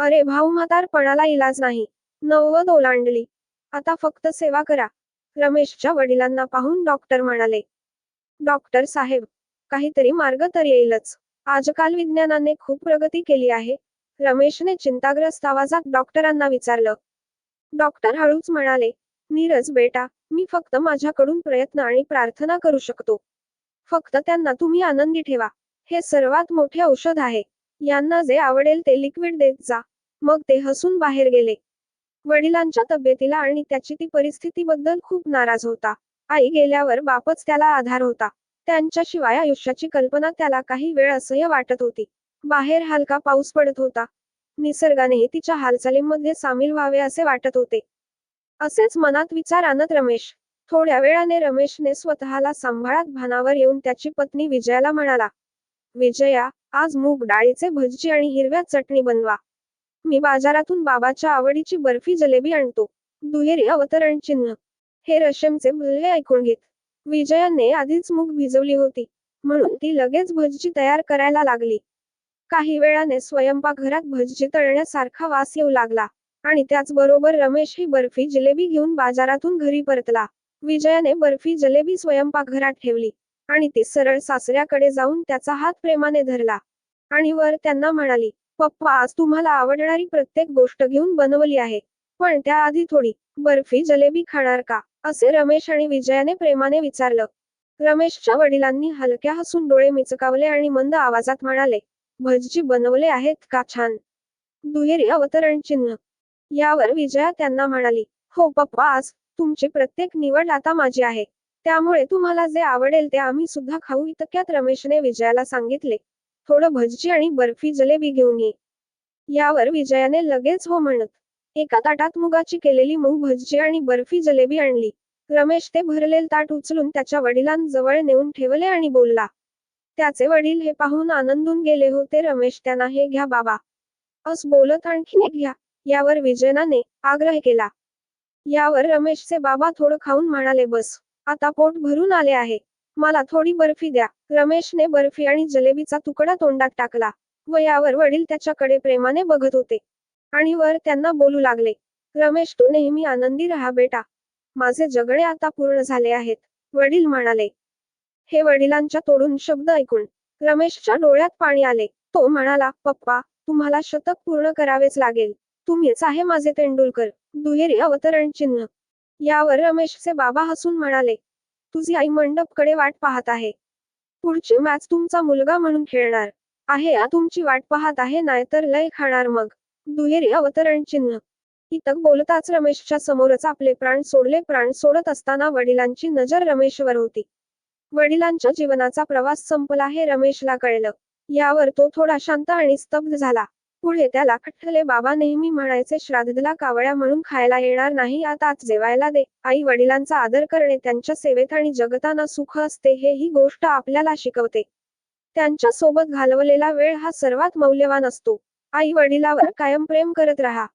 अरे भाऊ म्हातारपणाला इलाज नाही. नव्वद ओलांडली आता फक्त सेवा करा. रमेशच्या वडिलांना पाहून डॉक्टर म्हणाले. डॉक्टर साहेब काहीतरी मार्ग तर येईलच. आजकाल विज्ञानाने खूप प्रगती केली आहे. रमेशने चिंताग्रस्त आवाजात डॉक्टरांना विचारलं. डॉक्टर हळूच म्हणाले नीरज बेटा मी फक्त माझ्याकडून प्रयत्न आणि प्रार्थना करू शकतो. फक्त त्यांना तुम्ही आनंदी ठेवा. हे सर्वात मोठे औषध आहे. यांना जे आवडेल ते लिक्विड देत जा. मग ते हसून बाहेर गेले. वडिलांच्या तब्येतीला आणि त्याची ती परिस्थितीबद्दल खूप नाराज होता. आई गेल्यावर बापच त्याला आधार होता. त्यांच्याशिवाय आयुष्याची कल्पना त्याला काही वेळ असह्य वाटत होती. बाहेर हलका पाऊस पडत होता. निसर्गाने तिच्या हालचालींमध्ये सामील व्हावे असे वाटत होते. असेच मनात विचार आणत रमेश. थोड्या वेळाने रमेशने स्वतःला सांभाळत भानावर येऊन त्याची पत्नी विजयाला म्हणाला विजया आज मूग डाळीचे भजी आणि हिरव्या चटणी बनवा. मी बाजारातून बाबाच्या आवडीची बर्फी जलेबी आणतो. दुहेरी अवतरण चिन्ह. हे रशमचे भले ऐकून घेत. विजयाने आधीच मूग भिजवली होती. म्हणून ती लगेच भजी तयार करायला लागली. काही वेळाने स्वयंपाकघरात भजी तळण्यासारखा वास येऊ लागला. आणि त्याचबरोबर रमेश ही बर्फी जिलेबी घेऊन बाजारातून घरी परतला. विजयाने बर्फी जलेबी स्वयंपाकघरात ठेवली. आणि ती सरळ सासऱ्याकडे जाऊन त्याचा हात प्रेमाने धरला. आणि वर त्यांना म्हणाली पप्पा आज तुम्हाला आवडणारी प्रत्येक गोष्ट घेऊन बनवली आहे. पण त्याआधी थोडी बर्फी जलेबी खाणार का? असे रमेश आणि विजयाने प्रेमाने विचारलं. रमेशच्या वडिलांनी हलक्या हसून डोळे मिचकावले आणि मंद आवाजात म्हणाले भजजी बनवले आहेत का छान? दुहेरी अवतरण चिन्ह. यावर विजया त्यांना म्हणाली हो पप्पा आज तुमची प्रत्येक निवड आता माझी आहे. त्यामुळे तुम्हाला जे आवडेल ते आम्ही सुद्धा खाऊ. इतक्यात रमेशने विजयाला सांगितले थोडं भजी आणि बर्फी जलेबी घेऊन ये. यावर विजयाने लगेच हो म्हणत एका ताटात मुगाची केलेली मूग भजी आणि बर्फी जलेबी आणली. रमेश ते भरलेल ताट उचलून त्याच्या वडिलांजवळ नेऊन ठेवले आणि बोलला त्याचे वडील हे पाहून आनंदून गेले होते रमेश त्यांना हे घ्या बाबा. अस बोलत आणखीन घ्या. यावर विजयनाने आग्रह केला. यावर रमेशचे बाबा थोडं खाऊन म्हणाले बस आता पोट भरून आले आहे. मला थोडी बर्फी द्या. रमेशने बर्फी आणि जलेबीचा तुकडा तोंडात टाकला व यावर वडील त्याच्याकडे प्रेमाने बघत होते. आणि वर त्यांना बोलू लागले रमेश तू नेहमी आनंदी राहा बेटा. माझे जगणे आता पूर्ण झाले आहेत. वडील म्हणाले. हे वडिलांच्या तोडून शब्द ऐकून रमेशच्या डोळ्यात पाणी आले. तो म्हणाला पप्पा तुम्हाला शतक पूर्ण करावेच लागेल. तुम्हीच आहे माझे तेंडुलकर दुहेरी अवतरण चिन्ह. यावर रमेशचे बाबा हसून म्हणाले तुझी आई मंडपकडे वाट पाहत आहे. पुढची मॅच तुमचा मुलगा म्हणून खेळणार. आहे तुमची वाट पाहत आहे नाहीतर लय खाणार मग. दुहेरी अवतरण चिन्ह. इतक बोलताच रमेशच्या समोरच आपले प्राण सोडले प्राण सोडत असताना वडिलांची नजर रमेशवर होती. वडिलांच्या जीवनाचा प्रवास संपला हे रमेशला कळलं. यावर तो थोडा शांत आणि स्तब्ध झाला. पुढे त्याला खट्टले बाबा नेहमी म्हणायचे श्राद्धला कावळ्या म्हणून खायला येणार नाही आता आज जेवायला दे. आई वडिलांचा आदर करणे त्यांच्या सेवेत आणि जगताना सुख असते हे ही गोष्ट आपल्याला शिकवते. त्यांच्यासोबत घालवलेला वेळ हा सर्वात मौल्यवान असतो. आई वडिलावर कायम प्रेम करत राहा.